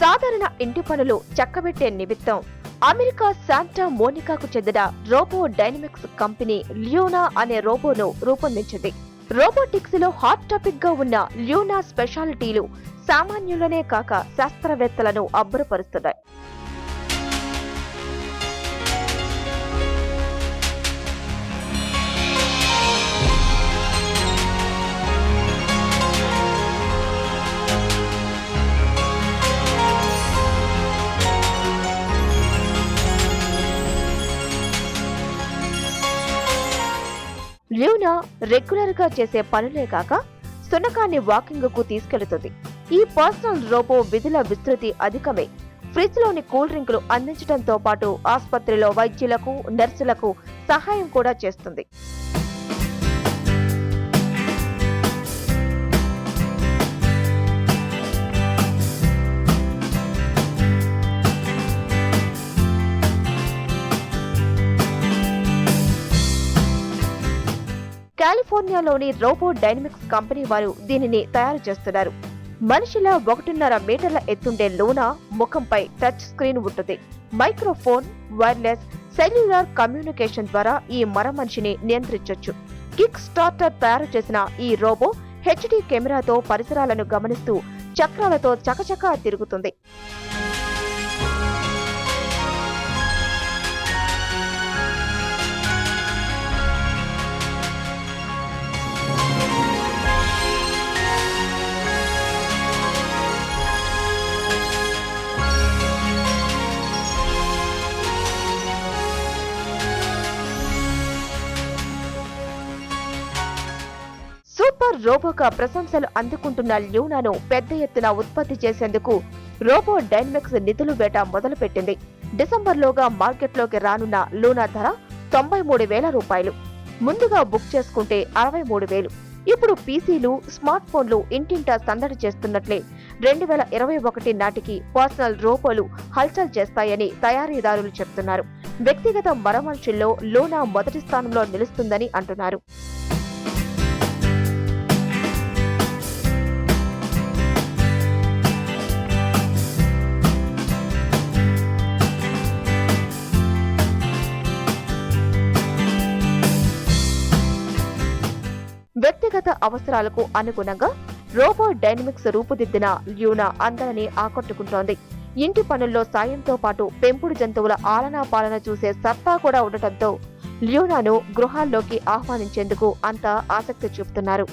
సాధారణ ఇంటి పనులు చక్కబెట్టే నిమిత్తం అమెరికా శాంటా మోనికాకు చెందిన రోబో డైనమిక్స్ కంపెనీ ల్యూనా అనే రోబోను రూపొందించింది. రోబోటిక్స్లో హాట్ టాపిక్గా ఉన్న ల్యూనా స్పెషాలిటీలు సామాన్యులనే కాక శాస్త్రవేత్తలను అబ్బురపరుస్తున్నాయి. ల్యూనా రెగ్యులర్గా చేసే పనులే కాక సునకాన్ని వాకింగ్కు తీసుకెళుతుంది ఈ పర్సనల్ రోబో విధుల విస్తృతి అధికమే. ఫ్రిడ్జ్లోని కూల్ డ్రింకులు అందించడంతో పాటు ఆసుపత్రిలో వైద్యులకు నర్సులకు సహాయం కూడా చేస్తుంది. కాలిఫోర్నియాలోని రోబో డైనమిక్స్ కంపెనీ వారు దీనిని తయారు చేస్తున్నారు. మనిషిల ఒకటిన్నర మీటర్ల ఎత్తుండే లూనా ముఖంపై టచ్ స్క్రీన్ ఉంటుంది. మైక్రోఫోన్ వైర్లెస్ సెల్యులార్ కమ్యూనికేషన్ ద్వారా ఈ మర మనిషిని నియంత్రించవచ్చు కిక్ స్టార్టర్ తయారు చేసిన ఈ రోబో హెచ్డి కెమెరాతో పరిసరాలను గమనిస్తూ చక్రాలతో చకచకా తిరుగుతుంది. సూపర్ రోబోగా ప్రశంసలు అందుకుంటున్న ల్యూనాను పెద్ద ఎత్తున ఉత్పత్తి చేసేందుకు రోబో డైనమిక్స్ నిధులు వేట మొదలుపెట్టింది. డిసెంబర్లోగా మార్కెట్లోకి రానున్న లూనా ధర తొంభై మూడు వేల రూపాయలు. ముందుగా బుక్ చేసుకుంటే అరవై మూడు వేలు. ఇప్పుడు పీసీలు స్మార్ట్ ఫోన్లు ఇంటింటా సందడి చేస్తున్నట్లే రెండు వేల ఇరవై ఒకటి నాటికి పర్సనల్ రోబోలు హల్చల్ చేస్తాయని తయారీదారులు చెప్తున్నారు. వ్యక్తిగత మరమనుషుల్లో లూనా మొదటి స్థానంలో నిలుస్తుందని అంటున్నారు. వ్యక్తిగత అవసరాలకు అనుగుణంగా రోబో డైనమిక్స్ రూపుదిద్దిన ల్యూనా అందరినీ ఆకట్టుకుంటోంది. ఇంటి పనుల్లో సాయంతో పాటు పెంపుడు జంతువుల ఆలనా పాలన చూసే సత్తా కూడా ఉండటంతో ల్యూనాను గృహాల్లోకి ఆహ్వానించేందుకు అంతా ఆసక్తి చూపుతున్నారు.